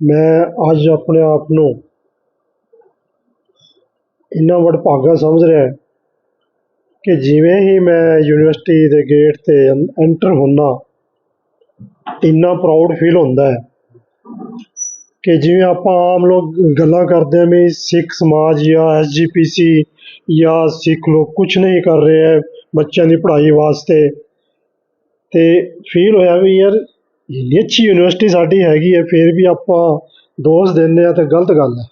ਮੈਂ ਅੱਜ ਆਪਣੇ ਆਪ ਨੂੰ ਇੰਨਾ ਵਡਭਾਗਾ ਸਮਝ ਰਿਹਾ ਕਿ ਜਿਵੇਂ ਹੀ ਮੈਂ ਯੂਨੀਵਰਸਿਟੀ ਦੇ ਗੇਟ 'ਤੇ ਐਂਟਰ ਹੁੰਦਾ ਇੰਨਾ ਪ੍ਰਾਊਡ ਫੀਲ ਹੁੰਦਾ ਹੈ। ਕਿ ਜਿਵੇਂ ਆਪਾਂ ਆਮ ਲੋਕ ਗੱਲਾਂ ਕਰਦੇ ਹਾਂ ਵੀ ਸਿੱਖ ਸਮਾਜ ਜਾਂ ਐਸਜੀਪੀਸੀ ਜਾਂ ਸਿੱਖ ਲੋਕ ਕੁਝ ਨਹੀਂ ਕਰ ਰਹੇ ਹੈ ਬੱਚਿਆਂ ਦੀ ਪੜ੍ਹਾਈ ਵਾਸਤੇ। ਤੇ ਫੀਲ ਹੋਇਆ ਵੀ ਯਾਰ ਇੰਨੀ ਅੱਛੀ ਯੂਨੀਵਰਸਿਟੀ ਸਾਡੀ ਹੈਗੀ ਹੈ, ਫਿਰ ਵੀ ਆਪਾਂ ਦੋਸ਼ ਦਿੰਦੇ ਆ ਤਾਂ ਗਲਤ ਗੱਲ ਹੈ।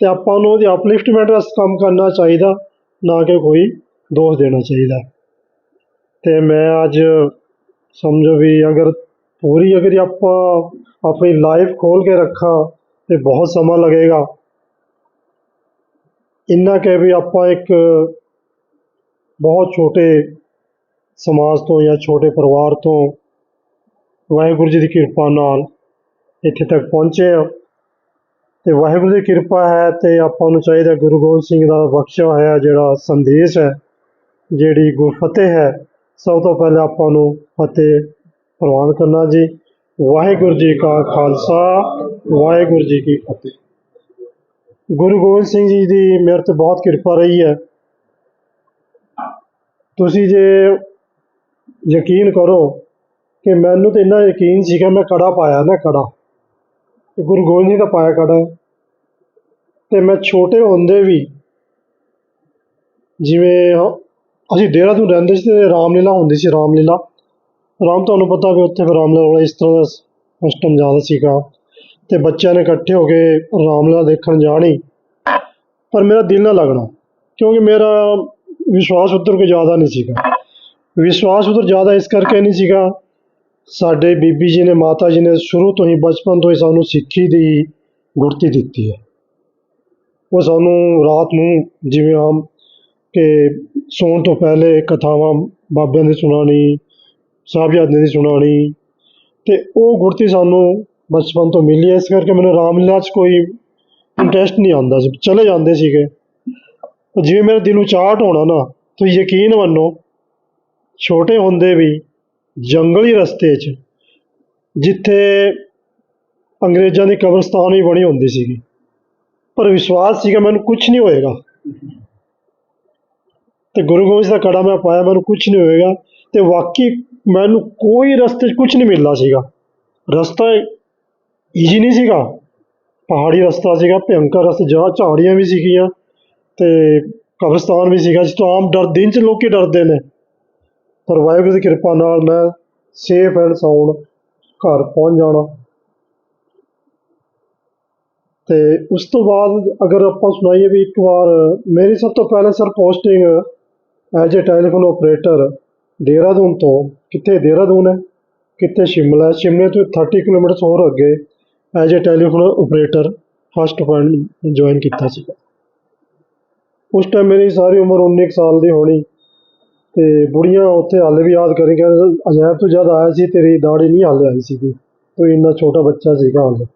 ਤੇ ਆਪਾਂ ਨੂੰ ਉਹਦੀ ਅਪਲਿਫਟਮੈਂਟ ਵਾਸਤੇ ਕੰਮ ਕਰਨਾ ਚਾਹੀਦਾ, ਨਾ ਕਿ ਕੋਈ ਦੋਸ਼ ਦੇਣਾ ਚਾਹੀਦਾ। ਤੇ ਮੈਂ ਅੱਜ ਸਮਝੋ ਵੀ ਅਗਰ ਪੂਰੀ ਅਗਰ ਆਪਾਂ ਆਪਣੀ ਲਾਈਫ ਖੋਲ ਕੇ ਰੱਖਾਂ ਤੇ ਬਹੁਤ ਸਮਾਂ ਲੱਗੇਗਾ ਇੰਨਾ ਕਿ ਵੀ ਆਪਾਂ ਇੱਕ ਬਹੁਤ ਛੋਟੇ ਸਮਾਜ ਤੋਂ ਜਾਂ ਛੋਟੇ ਪਰਿਵਾਰ ਤੋਂ ਵਾਹਿਗੁਰੂ ਜੀ ਦੀ ਕਿਰਪਾ ਨਾਲ ਇੱਥੇ ਤੱਕ ਪਹੁੰਚੇ ਹਾਂ ਤੇ ਵਾਹਿਗੁਰੂ ਦੀ ਕਿਰਪਾ ਹੈ ਤੇ ਆਪਾਂ ਨੂੰ ਚਾਹੀਦਾ ਗੁਰੂ ਗੋਬਿੰਦ ਸਿੰਘ ਦਾ ਬਖਸ਼ਿਆ ਹੋਇਆ ਜਿਹੜਾ ਸੰਦੇਸ਼ ਹੈ ਜਿਹੜੀ ਗੁਰਫਤਿਹ ਹੈ ਸਭ ਤੋਂ ਪਹਿਲਾਂ ਆਪਾਂ ਨੂੰ ਫਤਿਹ ਪ੍ਰਵਾਨ ਕਰਨਾ ਜੀ। ਵਾਹਿਗੁਰੂ ਜੀ ਕਾ ਖਾਲਸਾ, ਵਾਹਿਗੁਰੂ ਜੀ ਕੀ ਫਤਿਹ। ਗੁਰੂ ਗੋਬਿੰਦ ਸਿੰਘ ਜੀ ਦੀ ਮੇਰੇ ਤੇ ਬਹੁਤ ਕਿਰਪਾ ਰਹੀ ਹੈ। ਤੁਸੀਂ ਜੇ ਯਕੀਨ ਕਰੋ ਕਿ ਮੈਨੂੰ ਤਾਂ ਇੰਨਾ ਯਕੀਨ ਸੀਗਾ, ਮੈਂ ਕੜਾ ਪਾਇਆ ਨਾ ਕੜਾ। ਗੁਰੂ ਗੋਬਿੰਦ ਜੀ ਦਾ ਪਾਇਆ ਕੜਾ। ਹੈ। ਤੇ ਮੈਂ ਛੋਟੇ ਹੁੰਦੇ ਵੀ ਜਿਵੇਂ ਅ- ਅਸੀਂ ਦੇਹਰਾਦੂਨ ਰਹਿੰਦੇ ਸੀ ਤੇ ਰਾਮਲੀਲਾ ਹੁੰਦੀ ਸੀ, ਰਾਮਲੀਲਾ। ਰਾਮ, ਤੁਹਾਨੂੰ ਪਤਾ ਵੀ ਉੱਥੇ ਫਿਰ ਰਾਮਲੀਲਾ ਵਾਲਾ ਇਸ ਤਰ੍ਹਾਂ ਦਾ ਸਿਸਟਮ ਜ਼ਿਆਦਾ ਸੀਗਾ ਤੇ ਬੱਚਿਆਂ ਨੇ ਇਕੱਠੇ ਹੋ ਕੇ ਰਾਮਲਾ ਦੇਖਣ ਜਾਣੀ। ਪਰ ਮੇਰਾ ਦਿਲ ਨਾ ਲੱਗਣਾ, ਕਿਉਂਕਿ ਮੇਰਾ ਵਿਸ਼ਵਾਸ ਉੱਧਰ ਕੋਈ ਜ਼ਿਆਦਾ ਨਹੀਂ ਸੀਗਾ। ਵਿਸ਼ਵਾਸ ਉੱਧਰ ਜ਼ਿਆਦਾ ਇਸ ਕਰਕੇ ਨਹੀਂ ਸੀਗਾ, ਸਾਡੇ ਬੀਬੀ ਜੀ ਨੇ, ਮਾਤਾ ਜੀ ਨੇ ਸ਼ੁਰੂ ਤੋਂ ਹੀ, ਬਚਪਨ ਤੋਂ ਹੀ ਸਾਨੂੰ ਸਿੱਖੀ ਦੀ ਗੁਰਤੀ ਦਿੱਤੀ ਹੈ। ਉਹ ਸਾਨੂੰ ਰਾਤ ਨੂੰ ਜਿਵੇਂ ਆਮ ਕਿ ਸੌਣ ਤੋਂ ਪਹਿਲੇ ਕਥਾਵਾਂ ਬਾਬਿਆਂ ਦੀ ਸੁਣਾਉਣੀ ਸਾਹਿਬਜ਼ਾਦਿਆਂ ਦੀ ਸੁਣਾਉਣੀ ਤੇ ਉਹ ਗੁੜਤੀ ਸਾਨੂੰ ਬਚਪਨ ਤੋਂ ਮਿਲੀ ਹੈ, ਇਸ ਕਰਕੇ ਮੈਨੂੰ ਰਾਮਲੀਲਾ 'ਚ ਕੋਈ ਇੰਟਰਸਟ ਨਹੀਂ ਆਉਂਦਾ ਸੀ। ਚਲੇ ਜਾਂਦੇ ਸੀਗੇ। ਜਿਵੇਂ ਮੇਰੇ ਦਿਲ ਨੂੰ ਚਾਹਟ ਹੋਣਾ ਨਾ, ਤੁਸੀਂ ਯਕੀਨ ਮੰਨੋ, ਛੋਟੇ ਹੁੰਦੇ ਵੀ ਜੰਗਲੀ ਰਸਤੇ 'ਚ, ਜਿੱਥੇ ਅੰਗਰੇਜ਼ਾਂ ਦੀ ਕਬਰਸਤਾਨ ਵੀ ਬਣੀ ਹੁੰਦੀ ਸੀਗੀ। ਪਰ ਵਿਸ਼ਵਾਸ ਸੀਗਾ ਮੈਨੂੰ ਕੁਝ ਨਹੀਂ ਹੋਏਗਾ। ਤੇ ਗੁਰੂ ਗੋਬਿੰਦ ਦਾ ਕੜਾ ਮੈਂ ਪਾਇਆ, ਮੈਨੂੰ ਕੁਝ ਨਹੀਂ ਹੋਏਗਾ। ਤੇ ਵਾਕਈ ਮੈਨੂੰ ਕੋਈ ਰਸਤੇ 'ਚ ਕੁਝ ਨਹੀਂ ਮਿਲਦਾ ਸੀਗਾ। ਰਸਤਾ ਈਜੀ ਨਹੀਂ ਸੀਗਾ। ਪਹਾੜੀ ਰਸਤਾ ਸੀਗਾ, ਭਿਅੰਕਰ ਰਸਤਾ, ਜਾ ਝਾੜੀਆਂ ਵੀ ਸੀਗੀਆਂ ਤੇ ਕਬਰਸਤਾਨ ਵੀ ਸੀਗਾ ਜਿਸ ਤੋਂ ਆਮ ਡਰ, ਦਿਨ 'ਚ ਲੋਕੀ ਡਰਦੇ ਨੇ। ਪਰ ਵਾਹਿਗੁਰੂ ਦੀ ਕਿਰਪਾ ਨਾਲ ਮੈਂ ਸੇਫ ਐਂਡ ਸਾਊਂਡ ਘਰ ਪਹੁੰਚ ਜਾਣਾ। ਤੇ ਉਸ ਤੋਂ ਬਾਅਦ ਅਗਰ ਆਪਾਂ ਸੁਣਾਈਏ ਵੀ ਇੱਕ ਵਾਰ, ਮੇਰੀ ਸਭ ਤੋਂ ਪਹਿਲੇ sir posting as a telephone operator Dehradun ਤੋਂ। ਕਿੱਥੇ ਦੇਹਰਾਦੂਨ ਹੈ? ਕਿੱਥੇ ਸ਼ਿਮਲਾ ਸ਼ਿਮਲੇ ਤੋਂ 30 ਕਿਲੋਮੀਟਰ ਹੋਰ ਅੱਗੇ as a telephone operator first point join ਕੀਤਾ ਸੀ। ਉਸ ਟਾਈਮ ਮੇਰੀ ਸਾਰੀ ਉਮਰ 19 ਕੁ ਸਾਲ ਦੀ ਹੋਣੀ ਤੇ ਬੁੜੀਆਂ ਉੱਥੇ ਹਾਲੇ ਵੀ ਯਾਦ ਕਰੀ ਕਹਿੰਦੇ ਅਜਾਇਬ ਤੋਂ ਜਦ ਆਇਆ ਸੀ, ਤੇਰੀ ਦਾੜੀ ਨਹੀਂ ਹਾਲੇ ਆਈ ਸੀਗੀ। ਤੂੰ ਇੰਨਾ ਛੋਟਾ ਬੱਚਾ ਸੀਗਾ ਹਾਲੇ।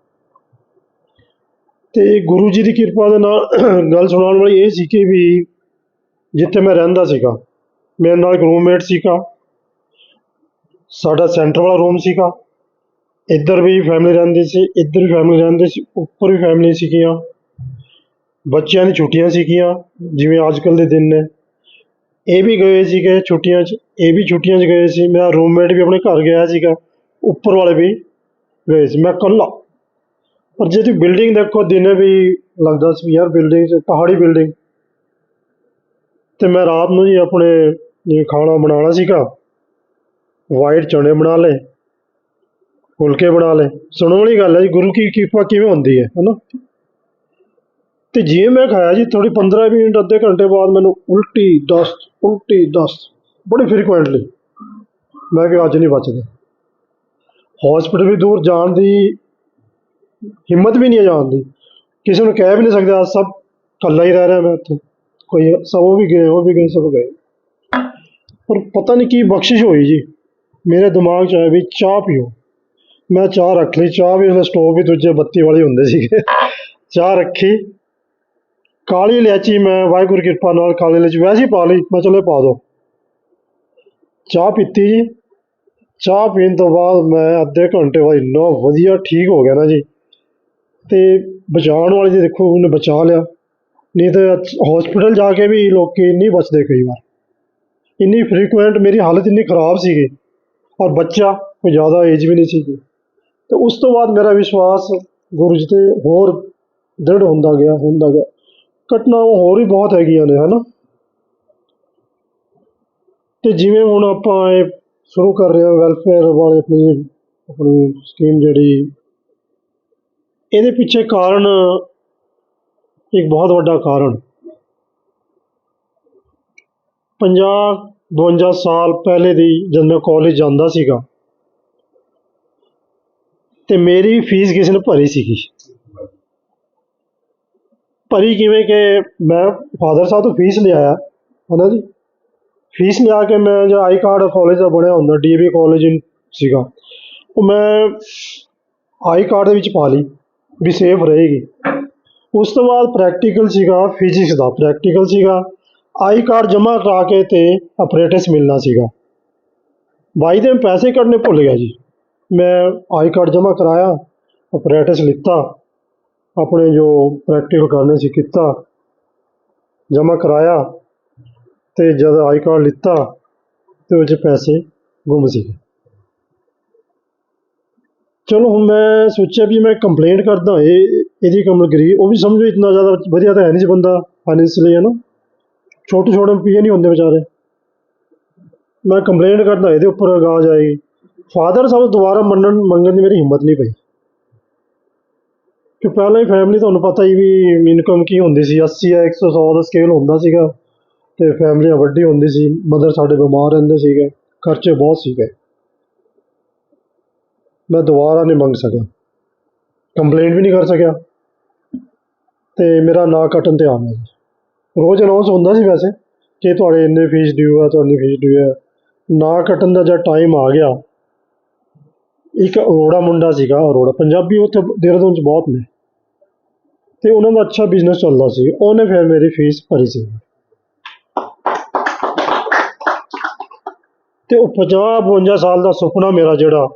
ਤੇ ਗੁਰੂ ਜੀ ਦੀ ਕਿਰਪਾ ਦੇ ਨਾਲ ਗੱਲ ਸੁਣਾਉਣ ਵਾਲੀ ਇਹ ਸੀ ਕਿ ਵੀ ਜਿੱਥੇ ਮੈਂ ਰਹਿੰਦਾ ਸੀਗਾ ਮੇਰੇ ਨਾਲ ਇੱਕ ਰੂਮਮੇਟ ਸੀਗਾ। ਸਾਡਾ ਸੈਂਟਰ ਵਾਲਾ ਰੂਮ ਸੀਗਾ। ਇੱਧਰ ਵੀ ਫੈਮਿਲੀ ਰਹਿੰਦੀ ਸੀ, ਇੱਧਰ ਵੀ ਫੈਮਿਲੀ ਰਹਿੰਦੀ ਸੀ, ਉੱਪਰ ਵੀ ਫੈਮਿਲੀ ਸੀਗੀਆਂ। ਬੱਚਿਆਂ ਦੀ ਛੁੱਟੀਆਂ ਸੀਗੀਆਂ, ਜਿਵੇਂ ਅੱਜ ਕੱਲ੍ਹ ਦੇ ਦਿਨ ਨੇ। ਇਹ ਵੀ ਗਏ ਸੀਗੇ ਛੁੱਟੀਆਂ 'ਚ, ਇਹ ਵੀ ਛੁੱਟੀਆਂ 'ਚ ਗਏ ਸੀ। ਮੇਰਾ ਰੂਮਮੇਟ ਵੀ ਆਪਣੇ ਘਰ ਗਿਆ ਸੀਗਾ, ਉੱਪਰ ਵਾਲੇ ਵੀ ਗਏ ਸੀ। ਮੈਂ ਇਕੱਲਾ। ਪਰ ਜੇ ਤੁਸੀਂ ਬਿਲਡਿੰਗ ਦੇਖੋ, ਦਿਨੇ ਵੀ ਲੱਗਦਾ ਸੀ ਵੀ ਯਾਰ ਬਿਲਡਿੰਗ 'ਚ, ਪਹਾੜੀ ਬਿਲਡਿੰਗ ਤੇ ਮੈਂ ਰਾਤ ਨੂੰ ਜੀ ਆਪਣੇ ਜਿਵੇਂ ਖਾਣਾ ਬਣਾਉਣਾ ਸੀਗਾ। ਵਾਈਟ ਚਣੇ ਬਣਾ ਲਏ, ਫੁਲਕੇ ਬਣਾ ਲਏ। ਸੁਣਨ ਵਾਲੀ ਗੱਲ ਹੈ ਜੀ, ਗੁਰੂ ਕੀ ਕਿਰਪਾ ਕਿਵੇਂ ਹੁੰਦੀ ਹੈ, ਹਨਾ? ਤੇ ਜਿਵੇਂ ਮੈਂ ਖਾਇਆ ਜੀ ਥੋੜੀ 15 ਮਿੰਟ, ਅੱਧੇ ਘੰਟੇ ਬਾਅਦ ਮੈਨੂੰ ਉਲਟੀ ਦਸਤ ਉਲਟੀ ਦਸਤ ਬੜੀ ਫ੍ਰੀਕੁਐਂਟਲੀ ਮੈਂ ਕਿਹਾ ਅੱਜ ਨਹੀਂ ਬਚਦੇ। ਹਸਪੀਟਲ ਵੀ ਦੂਰ ਜਾਣ ਦੀ ਹਿੰਮਤ ਵੀ ਨਹੀਂ ਹੈ ਜਾਣ ਦੀ। ਕਿਸੇ ਨੂੰ ਕਹਿ ਵੀ ਨਹੀਂ ਸਕਦੇ ਸਭ ਇਕੱਲਾ ਹੀ ਰਹਿ ਰਿਹਾ ਮੈਂ ਉੱਥੇ। ਕੋਈ ਸਭ ਉਹ ਵੀ ਗਏ, ਉਹ ਵੀ ਗਏ, ਸਭ ਗਏ। ਪਰ ਪਤਾ ਨਹੀਂ ਕੀ ਬਖਸ਼ਿਸ਼ ਹੋਈ ਜੀ। ਮੇਰੇ ਦਿਮਾਗ 'ਚ ਆਇਆ ਵੀ ਚਾਹ ਪੀਓ। ਮੈਂ ਚਾਹ ਰੱਖ ਲਈ। ਚਾਹ ਵੀ ਉਹਦਾ ਸਟੋਵ ਵੀ ਦੂਜੇ ਬੱਤੀ ਵਾਲੇ ਹੁੰਦੇ ਸੀਗੇ। ਚਾਹ ਰੱਖੀ। ਕਾਲੀ ਇਲਾਇਚੀ ਮੈਂ, ਵਾਹਿਗੁਰੂ ਕਿਰਪਾ ਨਾਲ ਕਾਲੀ ਇਲਾਇਚੀ ਵੈਸੇ ਪਾ ਲਈ। ਮੈਂ ਚਲੋ ਇਹ ਪਾ ਦੋ। ਚਾਹ ਪੀਤੀ ਜੀ। ਚਾਹ ਪੀਣ ਤੋਂ ਬਾਅਦ ਮੈਂ ਅੱਧੇ ਘੰਟੇ ਬਾਅਦ ਇੰਨਾ ਵਧੀਆ ਠੀਕ ਹੋ ਗਿਆ ਨਾ ਜੀ। ਤੇ ਬਚਾਉਣ ਵਾਲੇ ਜੀ ਦੇਖੋ, ਉਹਨੇ ਬਚਾ ਲਿਆ। ਨਹੀਂ ਤਾਂ ਹਸਪੀਟਲ ਜਾ ਕੇ ਵੀ ਲੋਕੀ ਨਹੀਂ ਬਚਦੇ ਕਈ ਵਾਰ। ਇੰਨੀ ਫ੍ਰੀਕੁਐਂਟ ਮੇਰੀ ਹਾਲਤ ਇੰਨੀ ਖਰਾਬ ਸੀਗੀ ਔਰ ਬੱਚਾ ਕੋਈ ਜ਼ਿਆਦਾ ਏਜ ਵੀ ਨਹੀਂ ਸੀਗੀ। ਤੇ ਉਸ ਤੋਂ ਬਾਅਦ ਮੇਰਾ ਵਿਸ਼ਵਾਸ ਗੁਰੂ ਜੀ ਤੇ ਹੋਰ ਦ੍ਰਿੜ ਹੁੰਦਾ ਗਿਆ ਹੁੰਦਾ ਗਿਆ। ਘਟਨਾਵਾਂ ਹੋਰ ਵੀ ਬਹੁਤ ਹੈਗੀਆਂ ਨੇ, ਹਨਾ? ਤੇ ਜਿਵੇਂ ਹੁਣ ਆਪਾਂ ਇਹ ਸ਼ੁਰੂ ਕਰ ਰਹੇ ਹਾਂ ਵੈਲਫੇਅਰ ਵਾਲੇ ਆਪਣੀ ਆਪਣੀ ਸਕੀਮ ਜਿਹੜੀ, ਇਹਦੇ ਪਿੱਛੇ ਕਾਰਨ ਇੱਕ ਬਹੁਤ ਵੱਡਾ ਕਾਰਨ ਪੰਜਾਹ 52 ਸਾਲ ਪਹਿਲੇ ਦੀ ਜਦ ਮੈਂ ਕਾਲਜ ਜਾਂਦਾ ਸੀਗਾ ਤੇ ਮੇਰੀ ਫੀਸ ਕਿਸੇ ਨੇ ਭਰੀ ਸੀਗੀ। ਭਰੀ ਕਿਵੇਂ ਕਿ ਮੈਂ ਫਾਦਰ ਸਾਹਿਬ ਤੋਂ ਫੀਸ ਲਿਆਇਆ ਹਨਾ ਜੀ? ਫੀਸ ਲਿਆ ਕੇ ਮੈਂ ਜਿਹੜਾ ਆਈ ਕਾਰਡ ਕਾਲਜ ਦਾ ਬਣਿਆ ਹੁੰਦਾ ਡੀਏਵੀ ਕਾਲਜ ਸੀਗਾ, ਉਹ ਮੈਂ ਆਈ ਕਾਰਡ ਦੇ ਵਿੱਚ ਪਾ ਲਈ ਵੀ ਸੇਫ ਰਹੇਗੀ। ਉਸ ਤੋਂ ਬਾਅਦ ਪ੍ਰੈਕਟੀਕਲ ਸੀਗਾ ਫਿਜ਼ਿਕਸ ਦਾ ਪ੍ਰੈਕਟੀਕਲ ਸੀਗਾ ਆਈ ਕਾਰਡ ਜਮ੍ਹਾਂ ਕਰਾ ਕੇ ਤੇ ਅਪਰੇਟਸ ਮਿਲਣਾ ਸੀਗਾ। ਬਾਈ ਦੇ ਪੈਸੇ ਕੱਢਣੇ ਭੁੱਲ ਗਿਆ ਜੀ। ਮੈਂ ਆਈ ਕਾਰਡ ਜਮ੍ਹਾਂ ਕਰਾਇਆ ਅਪਰੇਟਸ ਲਿੱਤਾ, ਆਪਣੇ ਜੋ ਪ੍ਰੈਕਟੀਕਲ ਕਰਨੇ ਸੀ ਕੀਤਾ, ਜਮ੍ਹਾਂ ਕਰਾਇਆ ਤੇ ਜਦ ਆਈ ਕਾਰਡ ਲਿੱਤਾ ਤੇ ਉਹ 'ਚ ਪੈਸੇ ਗੁੰਮ ਸੀਗੇ। ਚਲੋ ਹੁਣ ਮੈਂ ਸੋਚਿਆ ਵੀ ਮੈਂ ਕੰਪਲੇਂਟ ਕਰਦਾ, ਇਹ, ਇਹਦੀ ਕਮਲਗਰੀ ਉਹ ਵੀ ਸਮਝੋ, ਇਤਨਾ ਜ਼ਿਆਦਾ ਵਧੀਆ ਤਾਂ ਹੈ ਨਹੀਂ ਸੀ ਬੰਦਾ ਫਾਈਨੈਂਸ਼ਲੀ ਹੈ ਨਾ। ਛੋਟੇ ਛੋਟੇ ਪੀਏ ਨਹੀਂ ਹੁੰਦੇ ਵਿਚਾਰੇ। ਮੈਂ ਕੰਪਲੇਂਟ ਕਰਦਾ ਇਹਦੇ ਉੱਪਰ ਆਗਾਜ਼ ਆਏਗੀ ਫਾਦਰ ਸਾਹਿਬ ਦੁਬਾਰਾ ਮੰਨਣ, ਮੰਗਣ ਦੀ ਮੇਰੀ ਹਿੰਮਤ ਨਹੀਂ ਪਈ। ਕਿ ਪਹਿਲਾਂ ਹੀ ਫੈਮਿਲੀ ਤੁਹਾਨੂੰ ਪਤਾ ਹੀ ਵੀ ਇਨਕਮ ਕੀ ਹੁੰਦੀ ਸੀ। 80 ਜਾਂ 100 ਦਾ ਸਕੇਲ ਹੁੰਦਾ ਸੀਗਾ ਤੇ ਫੈਮਲੀਆਂ ਵੱਡੀ ਹੁੰਦੀ ਸੀ। ਮਦਰ ਸਾਡੇ ਬਿਮਾਰ ਰਹਿੰਦੇ ਸੀਗੇ। ਖਰਚੇ ਬਹੁਤ ਸੀਗੇ। ਮੈਂ ਦੁਬਾਰਾ ਨਹੀਂ ਮੰਗ ਸਕਿਆ। ਕੰਪਲੇਂਟ ਵੀ ਨਹੀਂ ਕਰ ਸਕਿਆ। ਤੇ ਮੇਰਾ ਨਾ ਕੱਟਣ ਤੇ ਆ ਗਿਆ ਜੀ ਰੋਜ਼ ਅਨਾਉਂਸ ਹੁੰਦਾ ਸੀ ਵੈਸੇ ਕਿ ਤੁਹਾਡੇ ਇੰਨੇ ਫੀਸ ਡਿਊ ਆ, ਤੁਹਾਡੀ ਫੀਸ ਡਿਊ ਹੈ ਨਾਂ ਕੱਟਣ ਦਾ ਜਦ ਟਾਈਮ ਆ ਗਿਆ, ਇੱਕ ਅਰੋੜਾ ਮੁੰਡਾ ਸੀਗਾ, ਅਰੋੜਾ, ਪੰਜਾਬੀ ਉੱਥੇ ਦੇਹਰਾਦੂਨ 'ਚ ਬਹੁਤ ਨੇ। ਤੇ ਉਹਨਾਂ ਦਾ ਅੱਛਾ ਬਿਜ਼ਨਸ ਚੱਲਦਾ ਸੀ। ਉਹਨੇ ਫਿਰ ਮੇਰੀ ਫੀਸ ਭਰੀ ਸੀ। ਤੇ ਉਹ 50 52 ਸਾਲ ਦਾ ਸੁਪਨਾ ਮੇਰਾ ਜਿਹੜਾ,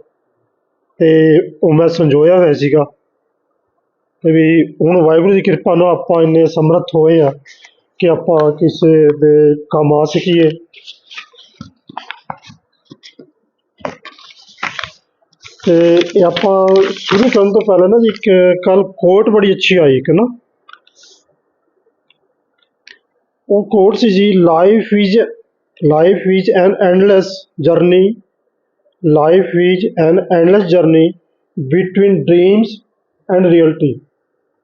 ਤੇ ਉਹ ਮੈਂ ਸੰਜੋਇਆ ਹੋਇਆ ਸੀਗਾ। ਤੇ ਵੀ ਹੁਣ ਵਾਹਿਗੁਰੂ ਦੀ ਕਿਰਪਾ ਨਾਲ ਆਪਾਂ ਇੰਨੇ ਸਮਰੱਥ ਹੋਏ ਆ। ਕਿ ਆਪਾਂ ਕਿਸੇ ਦੇ ਕੰਮ ਆ ਸਕੀਏ। ਤੇ ਇਹ ਆਪਾਂ ਸ਼ੁਰੂ ਕਰਨ ਤੋਂ ਪਹਿਲਾਂ ਨਾ ਜੀ ਇੱਕ ਕੱਲ ਕੋਟ ਬੜੀ ਅੱਛੀ ਆਈ ਇੱਕ ਨਾ। ਉਹ ਕੋਟ ਸੀ ਜੀ life is life is an endless journey life is an endless journey between dreams and reality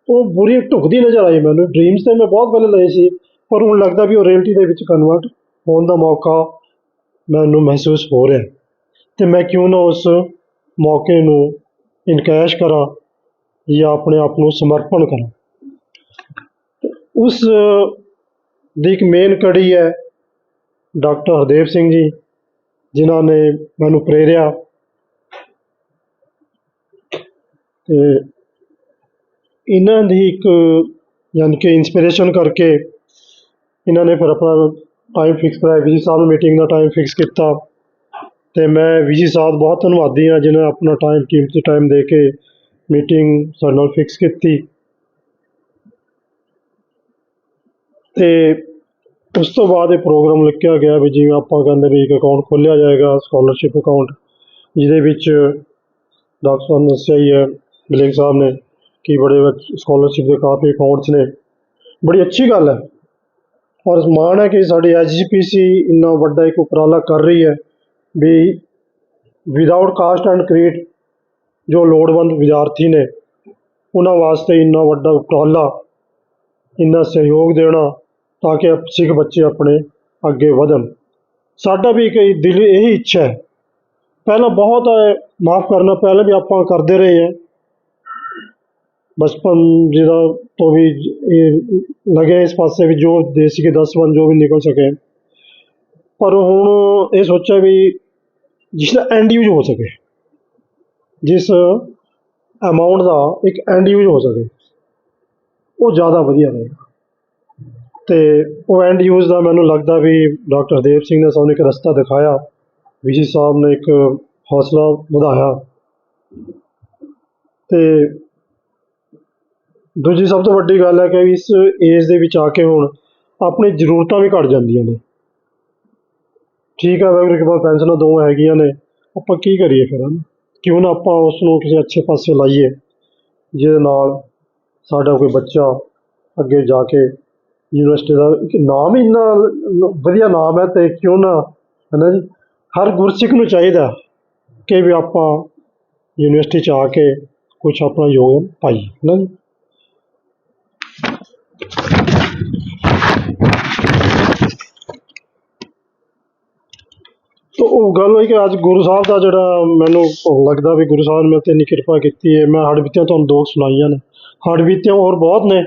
ਉਹ ਬੁਰੀ ਢੁਕਦੀ ਨਜ਼ਰ ਆਈ ਮੈਨੂੰ। ਡ੍ਰੀਮਸ ਤੇ ਮੈਂ ਬਹੁਤ ਪਹਿਲੇ ਲਏ ਸੀ। ਪਰ ਹੁਣ ਲੱਗਦਾ ਵੀ ਉਹ ਰਿਐਲਿਟੀ ਦੇ ਵਿੱਚ ਕਨਵਰਟ ਹੋਣ ਦਾ ਮੌਕਾ ਮੈਨੂੰ ਮਹਿਸੂਸ ਹੋ ਰਿਹਾ। ਤੇ ਮੈਂ ਕਿਉਂ ਨਾ ਉਸ ਮੌਕੇ ਨੂੰ ਇਨਕੈਸ਼ ਕਰਾਂ ਜਾਂ ਆਪਣੇ ਆਪ ਨੂੰ ਸਮਰਪਣ ਕਰਾਂ। ਉਸ ਦੀ ਇੱਕ ਮੇਨ ਕੜੀ ਹੈ ਡਾਕਟਰ ਹਰਦੇਵ ਸਿੰਘ ਜੀ, ਜਿਨ੍ਹਾਂ ਨੇ ਮੈਨੂੰ ਪ੍ਰੇਰਿਆ। ਤੇ ਇਹਨਾਂ ਦੀ ਇੱਕ ਯਾਨੀ ਕਿ ਇਨਸਪੀਰੇਸ਼ਨ ਕਰਕੇ ਇਹਨਾਂ ਨੇ ਫਿਰ ਆਪਣਾ ਟਾਈਮ ਫਿਕਸ ਕਰਾਇਆ। ਵਿਜੀ ਸਾਹਿਬ ਨੂੰ ਮੀਟਿੰਗ ਦਾ ਟਾਈਮ ਫਿਕਸ ਕੀਤਾ। ਤੇ ਮੈਂ ਵਿਜੀ ਸਾਹਿਬ ਬਹੁਤ ਧੰਨਵਾਦੀ ਹਾਂ ਜਿਨ੍ਹਾਂ ਆਪਣਾ ਟਾਈਮ ਕੀਮਤੀ ਟਾਈਮ ਦੇ ਕੇ ਮੀਟਿੰਗ ਸਾਡੇ ਨਾਲ ਫਿਕਸ ਕੀਤੀ। ਤੇ ਉਸ ਤੋਂ ਬਾਅਦ ਇਹ ਪ੍ਰੋਗਰਾਮ ਲਿਖਿਆ ਗਿਆ ਵੀ ਜਿਵੇਂ ਆਪਾਂ ਕਹਿੰਦੇ ਵੀ ਇੱਕ ਅਕਾਊਂਟ ਖੋਲ੍ਹਿਆ ਜਾਏਗਾ ਸਕਾਲਰਸ਼ਿਪ ਅਕਾਊਂਟ ਜਿਹਦੇ ਵਿੱਚ ਡਾਕਟਰ ਸਾਹਿਬ ਨੇ ਦੱਸਿਆ ਹੀ ਹੈ ਬਿਲਿੰਗ ਸਾਹਿਬ ਨੇ, ਕਿ ਬੜੇ ਸਕਾਲਰਸ਼ਿਪ ਦੇ ਕਾਫੀ ਅਕਾਊਂਟਸ ਨੇ। ਬੜੀ ਅੱਛੀ ਗੱਲ ਹੈ। ਔਰ ਮਾਣ ਹੈ ਕਿ ਸਾਡੀ ਐਚਜੀਪੀਸੀ ਇੰਨਾ ਵੱਡਾ ਇੱਕ ਉਪਰਾਲਾ ਕਰ ਰਹੀ ਹੈ ਵੀ ਵਿਦਆਊਟ ਕਾਸਟ ਐਂਡ ਕ੍ਰੀਡ ਜੋ ਲੋੜਵੰਦ ਵਿਦਿਆਰਥੀ ਨੇ, ਉਹਨਾਂ ਵਾਸਤੇ ਇੰਨਾ ਵੱਡਾ ਉਪਰਾਲਾ, ਇੰਨਾ ਸਹਿਯੋਗ ਦੇਣਾ ਤਾਂ ਕਿ ਸਿੱਖ ਬੱਚੇ ਆਪਣੇ ਅੱਗੇ ਵਧਣ। ਸਾਡਾ ਵੀ ਇੱਕ ਦਿਲ, ਇਹੀ ਇੱਛਾ ਹੈ। ਪਹਿਲਾਂ ਬਹੁਤ, ਮਾਫ ਕਰਨਾ, ਪਹਿਲਾਂ ਵੀ ਆਪਾਂ ਕਰਦੇ ਰਹੇ ਹਾਂ। ਬਚਪਨ ਜਿਹਦਾ ਤੋਂ ਵੀ ਇਹ ਇਸ ਪਾਸੇ ਵੀ ਜੋ ਦੇ ਸੀਗੇ ਦਸ ਵਨ ਜੋ ਵੀ ਨਿਕਲ ਸਕੇ। ਪਰ ਹੁਣ ਇਹ ਸੋਚਿਆ ਵੀ ਜਿਸ ਦਾ ਐਂਡ ਯੂਜ਼ ਹੋ ਸਕੇ, ਜਿਸ ਅਮਾਉਂਟ ਦਾ ਇੱਕ ਐਂਡ ਯੂਜ਼ ਹੋ ਸਕੇ, ਉਹ ਜ਼ਿਆਦਾ ਵਧੀਆ ਰਹੇਗਾ। ਅਤੇ ਉਹ ਐਂਡ ਯੂਜ਼ ਦਾ ਮੈਨੂੰ ਲੱਗਦਾ ਵੀ ਡਾਕਟਰ ਹਰਦੇਵ ਸਿੰਘ ਨੇ ਸਾਨੂੰ ਇੱਕ ਰਸਤਾ ਦਿਖਾਇਆ ਵੀ ਸਾਹਿਬ ਨੇ ਇੱਕ ਹੌਸਲਾ ਵਧਾਇਆ। ਅਤੇ ਦੂਜੀ ਸਭ ਤੋਂ ਵੱਡੀ ਗੱਲ ਹੈ ਕਿ ਇਸ ਏਜ ਦੇ ਵਿੱਚ ਆ ਕੇ ਹੁਣ ਆਪਣੀ ਜ਼ਰੂਰਤਾਂ ਵੀ ਘੱਟ ਜਾਂਦੀਆਂ ਨੇ। ਠੀਕ ਹੈ ਵਾਹਿਗੁਰੂ ਕਿਰਪਾ ਪੈਨਸ਼ਨਾਂ ਦੋ ਹੈਗੀਆਂ ਨੇ। ਆਪਾਂ ਕੀ ਕਰੀਏ ਫਿਰ ਹਨਾ? ਕਿਉਂ ਨਾ ਆਪਾਂ ਉਸ ਨੂੰ ਕਿਸੇ ਅੱਛੇ ਪਾਸੇ ਲਾਈਏ, ਜਿਹਦੇ ਨਾਲ ਸਾਡਾ ਕੋਈ ਬੱਚਾ ਅੱਗੇ ਜਾ ਕੇ ਯੂਨੀਵਰਸਿਟੀ ਦਾ ਇੱਕ ਨਾਮ ਹੀ ਇੰਨਾ ਵਧੀਆ ਨਾਮ ਹੈ ਅਤੇ ਕਿਉਂ ਨਾ ਹੈ ਨਾ ਜੀ? ਹਰ ਗੁਰਸਿੱਖ ਨੂੰ ਚਾਹੀਦਾ ਕਿ ਵੀ ਆਪਾਂ ਯੂਨੀਵਰਸਿਟੀ 'ਚ ਆ ਕੇ ਕੁਛ ਆਪਣਾ ਯੋਗਦਾਨ ਪਾਈਏ ਹੈ ਨਾ ਜੀ? ਉਹ ਗੱਲ ਹੋਈ ਕਿ ਅੱਜ ਗੁਰੂ ਸਾਹਿਬ ਦਾ ਜਿਹੜਾ ਮੈਨੂੰ ਲੱਗਦਾ ਵੀ ਗੁਰੂ ਸਾਹਿਬ ਨੇ ਮੇਰੇ 'ਤੇ ਇੰਨੀ ਕਿਰਪਾ ਕੀਤੀ ਹੈ, ਮੈਂ ਹੱਡ ਬੀਤੀਆਂ ਤੁਹਾਨੂੰ ਦੋ ਸੁਣਾਈਆਂ ਨੇ। ਹੱਡ ਹੋਰ ਬਹੁਤ ਨੇ।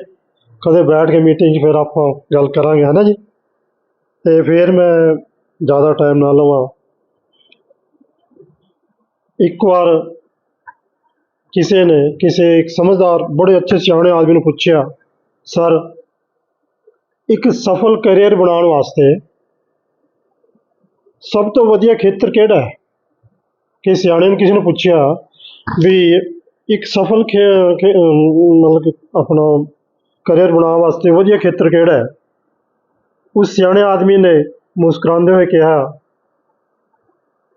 ਕਦੇ ਬੈਠ ਕੇ ਮੀਟਿੰਗ 'ਚ ਫਿਰ ਆਪਾਂ ਗੱਲ ਕਰਾਂਗੇ, ਹੈ ਨਾ ਜੀ? ਅਤੇ ਫਿਰ ਮੈਂ ਜ਼ਿਆਦਾ ਟਾਈਮ ਨਾ ਲਵਾਂ। ਇੱਕ ਵਾਰ ਕਿਸੇ ਨੇ, ਕਿਸੇ ਇੱਕ ਸਮਝਦਾਰ ਬੜੇ ਅੱਛੇ ਸਿਆਣੇ ਆਦਮੀ ਨੂੰ ਪੁੱਛਿਆ, ਸਰ, ਇੱਕ ਸਫਲ ਕੈਰੀਅਰ ਬਣਾਉਣ ਵਾਸਤੇ ਸਭ ਤੋਂ ਵਧੀਆ ਖੇਤਰ ਕਿਹੜਾ ਹੈ? ਕਿ ਸਿਆਣੇ ਨੇ ਕਿਸੇ ਨੂੰ ਪੁੱਛਿਆ ਵੀ ਇੱਕ ਸਫਲ ਖੇ ਮਤਲਬ ਕਿ ਆਪਣਾ ਕਰੀਅਰ ਬਣਾਉਣ ਵਾਸਤੇ ਵਧੀਆ ਖੇਤਰ ਕਿਹੜਾ ਹੈ? ਉਸ ਸਿਆਣੇ ਆਦਮੀ ਨੇ ਮੁਸਕਰਾਉਂਦੇ ਹੋਏ ਕਿਹਾ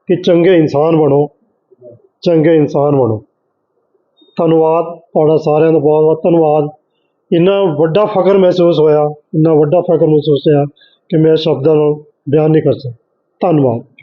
ਕਿ ਚੰਗੇ ਇਨਸਾਨ ਬਣੋ, ਚੰਗੇ ਇਨਸਾਨ ਬਣੋ। ਧੰਨਵਾਦ ਤੁਹਾਡਾ ਸਾਰਿਆਂ ਦਾ ਬਹੁਤ ਬਹੁਤ ਧੰਨਵਾਦ। ਇੰਨਾ ਵੱਡਾ ਫਖਰ ਮਹਿਸੂਸ ਹੋਇਆ, ਇੰਨਾ ਵੱਡਾ ਫਖਰ ਮਹਿਸੂਸ ਹੋਇਆ ਕਿ ਮੈਂ ਸ਼ਬਦਾਂ ਨਾਲ ਬਿਆਨ ਨਹੀਂ ਕਰ ਸਕਦਾ। ਧੰਨਵਾਦ